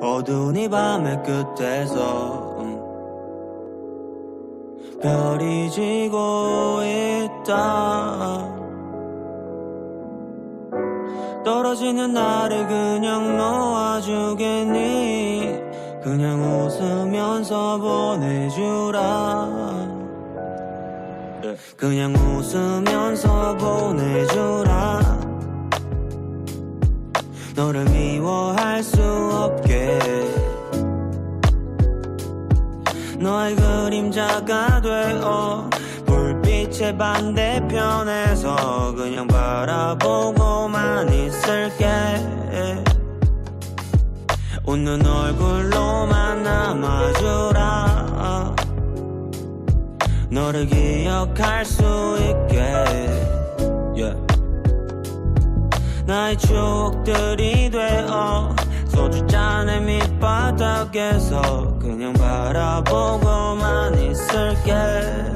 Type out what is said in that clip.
어두운 이 밤의 끝에서 음. 별이 지고 있다 떨어지는 나를 그냥 놓아주겠니 그냥 웃으면서 보내주라 그냥 웃으면서 너를 미워할 수 없게. 너의 그림자가 되어 불빛의 반대편에서 그냥 바라보고만 있을게. 웃는 얼굴로만 남아주라. 너를 기억할 수 있게 나의 추억들이 되어 소주잔의 밑바닥에서 그냥 바라보고만 있을게